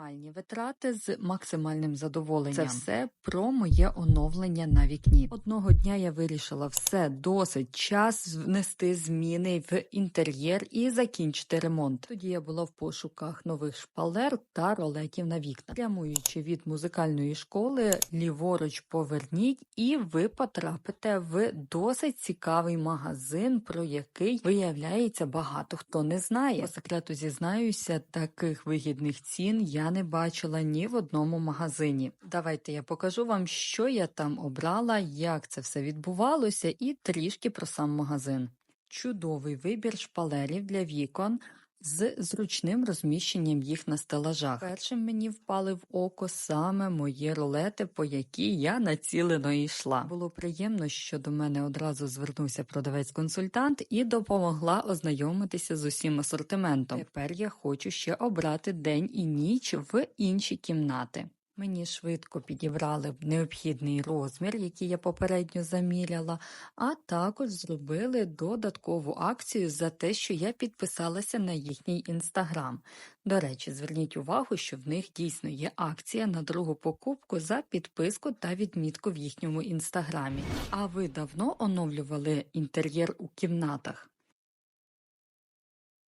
Мінімальні витрати з максимальним задоволенням. Це все про моє оновлення на вікні. Одного дня я вирішила все досить час внести зміни в інтер'єр і закінчити ремонт. Тоді я була в пошуках нових шпалер та ролетів на вікна. Прямуючи від музикальної школи, ліворуч поверніть, і ви потрапите в досить цікавий магазин, про який виявляється багато хто не знає. По секрету зізнаюся, таких вигідних цін я не бачила ні в одному магазині. Давайте я покажу вам, що я там обрала, як це все відбувалося, і трішки про сам магазин. Чудовий вибір шпалерів для вікон з зручним розміщенням їх на стелажах. Першим мені впали в око саме мої рулети, по які я націлено йшла. Було приємно, що до мене одразу звернувся продавець-консультант і допомогла ознайомитися з усім асортиментом. Тепер я хочу ще обрати день і ніч в інші кімнати. Мені швидко підібрали необхідний розмір, який я попередньо заміряла, а також зробили додаткову акцію за те, що я підписалася на їхній інстаграм. До речі, зверніть увагу, що в них дійсно є акція на другу покупку за підписку та відмітку в їхньому інстаграмі. А ви давно оновлювали інтер'єр у кімнатах?